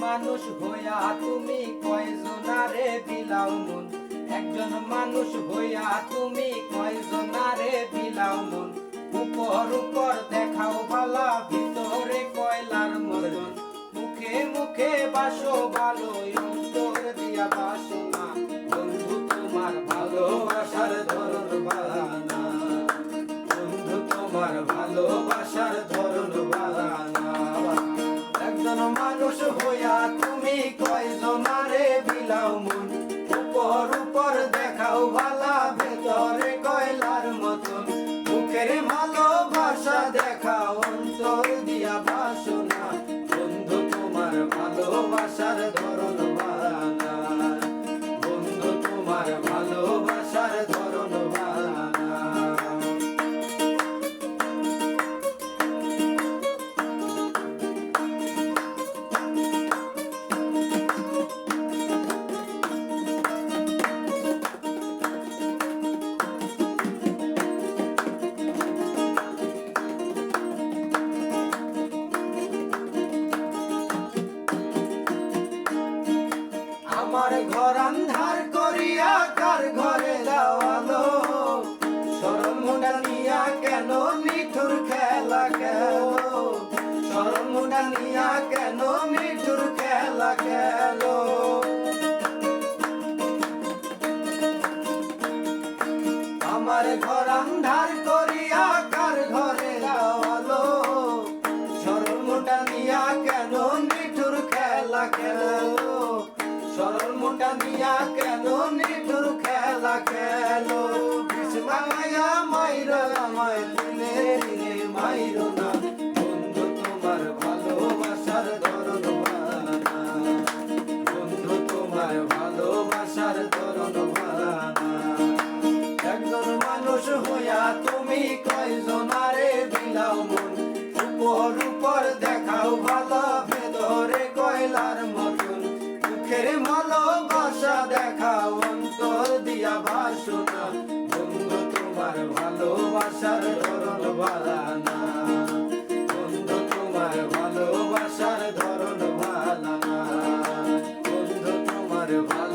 মানুষ হইয়া তুমি কয়জনারে বিলাও মন? একজন মানুষ হইয়া তুমি কয়জনারে বিলাও মন? উপর উপর দেখাও ভালা, ভিতরে কয়লার মতন মুখে মুখে বাসো ভালো অন্তর দিয়া বাসো না। বন্ধু, তোমার ভালোবাসার ধরন বাহানা বন্ধু, তোমার ভালোবাসার ধরন বাহানা একজন মানুষ হইয়া তুমি বিলাও মন, উপর উপর দেখাও ভালা, ভেতরে কয়লার মতন। মুখের ভালোবাসা দেখাও, অন্তর দিয়া বাসনা। বন্ধু, তোমার ভালোবাসার ধরন বানা বন্ধু, তোমার আমার ঘর আন্ধার করিয়া কার ঘরে দেওয়ালো? মুন্ডা নিয়া কেন নিঠুর খেলা খেলো? মুন্ডা নিয়া কেন নিঠুর খেলা খেলো? আমার ঘর আন্ধার করিয়া কার ঘরে দেওয়ালো? মোটা নিয়া কেন নিঠুর খেলা খেলো? নিয়া কেন নিঠুর খেলা খেলো? মায়া মাইর আমায় মাইর না। বন্ধু, তোমার ভালোবাসার বন্ধু, তোমার ভালোবাসার একজন মানুষ হইয়া তুমি কয়জনারে বিলাও মন? উপর উপর দেখাও ভালো ভেতরে কয়লার মতন। মুখের বাসনা বন্ধু তোমার ভালোবাসার ধরন বালানা। বন্ধু তোমার ভালোবাসার ধরন বালানা। বন্ধু তোমার ভালো